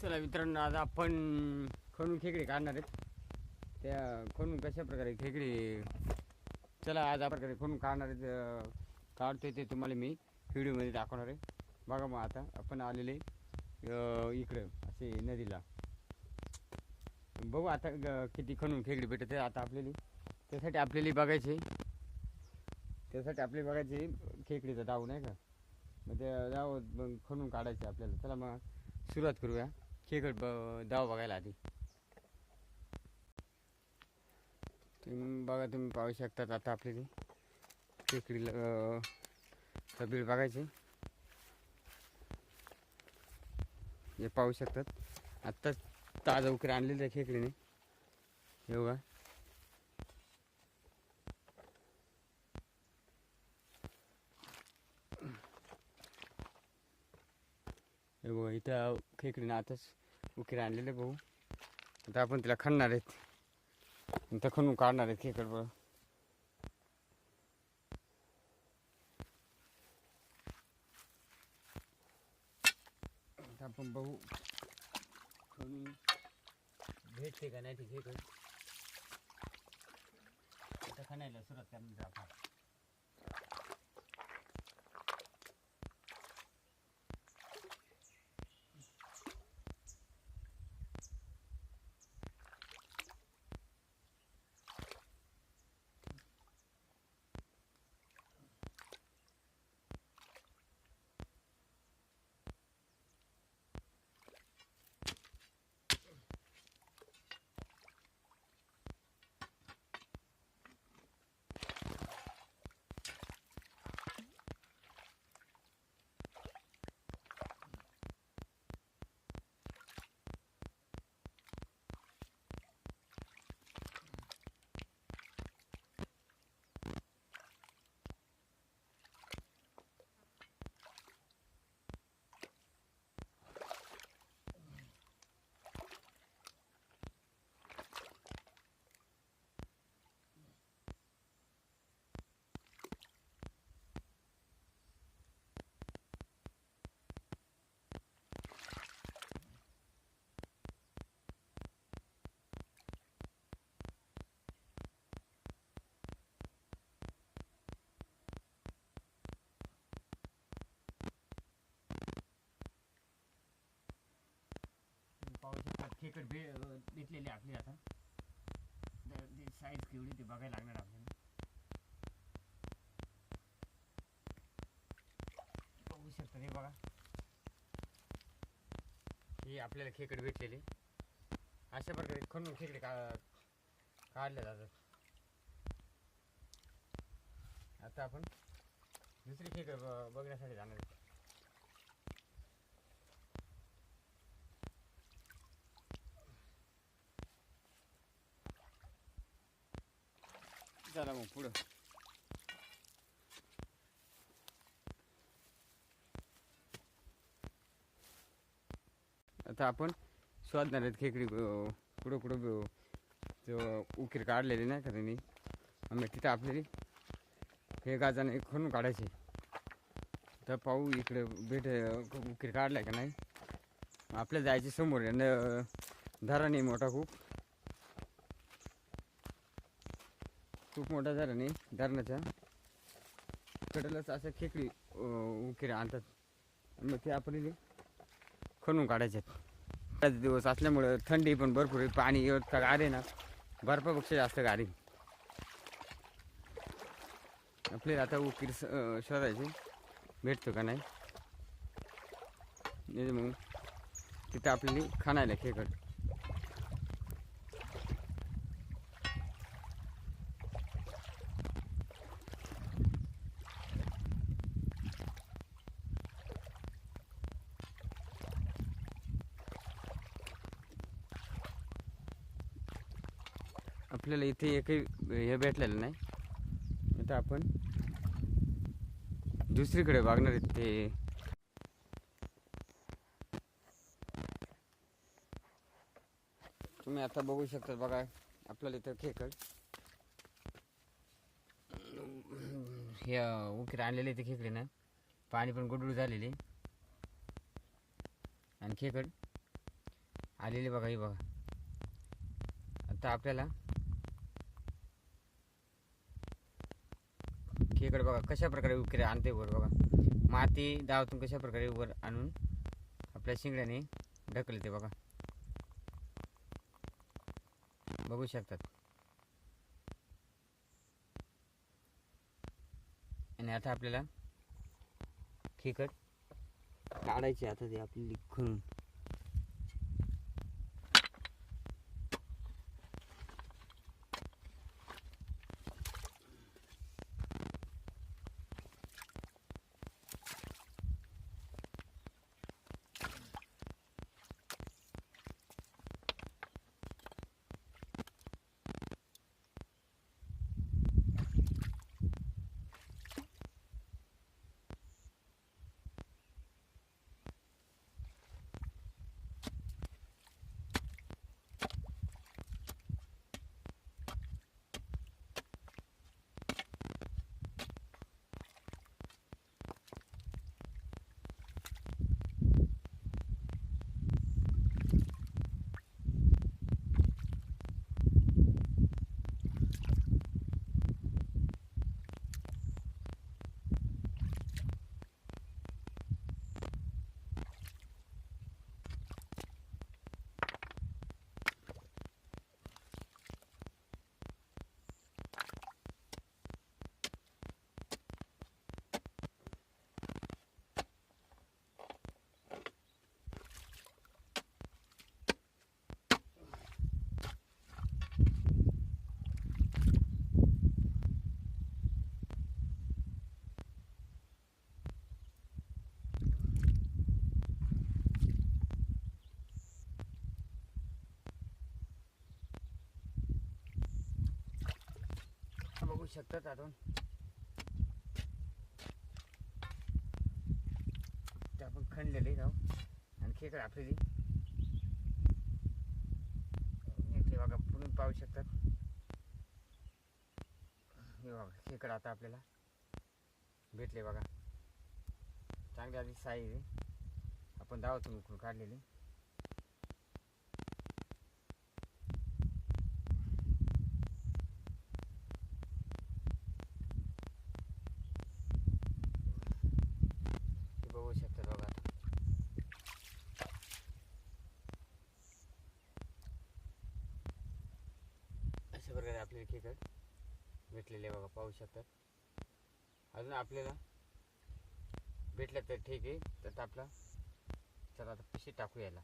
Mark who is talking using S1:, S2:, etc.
S1: चला मित्रांनो आज आपण खणून खेकडे काढणार आहेत. त्या खणून कशा प्रकारे खेकडे चला आज आपण प्रकारे खणून काढणार आहेत काढतोय ते तुम्हाला मी व्हिडिओमध्ये दाखवणार आहे. बघा मग आता आपण आलेले इकडं असे नदीला. बघू आता ग- किती खणून खेकडे भेटत आहे आता आपल्याला. त्यासाठी आपल्याला बघायचे. त्यासाठी आपली बघायचे खेकडीचा डाव नाही का? मग ते डाव खणून काढायचे आपल्याला. चला मग सुरुवात करूया. खेकड ब बघायला आधी. तुम्ही बघा तुम्ही पाहू शकतात आता आपल्याला. खेकडीला अं, तबीर बघायचे. हे पाहू शकतात. आत्ताच ताजा उकरी आणलेलं आहे खेकडीने. हे बघा. हे इथं खेकडीनं आताच उकीर आणलेले भाऊ. आता आपण तिला खणणार आहेत. इथं खणून काढणार आहेत खेकड बरं आपण बघू. खणून भेटते का नाही ते खेकड? आता खणायला सुरुवात करणार आपण तुम्ही पाहू शकता खेकड भे भेटलेली आपली आता. साईज केवढी ते बघायला लागणार आपल्याला. बघू शकता हे बघा. हे आपल्याला खेकड भेटलेले. अशा प्रकारे खणून खेकडे का काढले जातात. आता आपण दुसरी खेकड बघण्यासाठी जाणार चला मग पुढं आता आपण शोधणार आहेत खेकडी कुठं कुठं जो उकीर काढलेली नाही का त्यांनी? आम्ही तिथं आपल्याला हे गाजाने खणून काढायचे. तर पाहू इकडे भेट उकीर काढलाय का नाही? आपल्या जायचे समोर आहे मोठा खूप. खूप मोठा झाला नाही धरणाच्या कडेलाच असं खेकडी अं, उकिरे आणतात. मग ते आपल्याला खणून काढायचे आहेत. दिवस असल्यामुळं थंडी पण भरपूर आहे पाणी एवढं गारे ना. बर्फापेक्षा जास्त गारे आपल्याला आता उकीर स- शोधायचे. भेटतो का नाही? मग तिथं आपल्याला खाणायला खेकड. आपल्याला इथे एकही हे भेटलेलं नाही. आता आपण दुसरीकडे बघणार इथे तुम्ही आता बघू शकता बघा आपल्याला इथं खेकड. हे उकीर आणलेले ते खेकडे ना पाणी पण गुडगुड झालेले. आणि खेकड आलेले बघा हे बघा. आता आपल्याला इकडे बघा कशा प्रकारे उकरे आणते वर बघा. माती दावातून कशा प्रकारे वर आणून आपल्या शिंगड्याने ढकलते बघा. बघू शकतात. आणि आता आपल्याला खेकड काढायची आता ते आपली खणून बघू शकतात आपण. ते आपण खणलेले जाऊ आणि एक राफलेली इथे बघा पुढून पाहू शकतात. हे बघा खेकडे आता आपल्याला भेटले बघा. चांगली आधी साईज आहे. आपण दावा तुम्ही काढलेली ते बघू शकतात बघा आता अशा खेकड भेटलेले बघा पाहू शकतात अजून आपल्याला भेटलं तर ठीक आहे. तर आपला चला आता पिशी टाकू याला.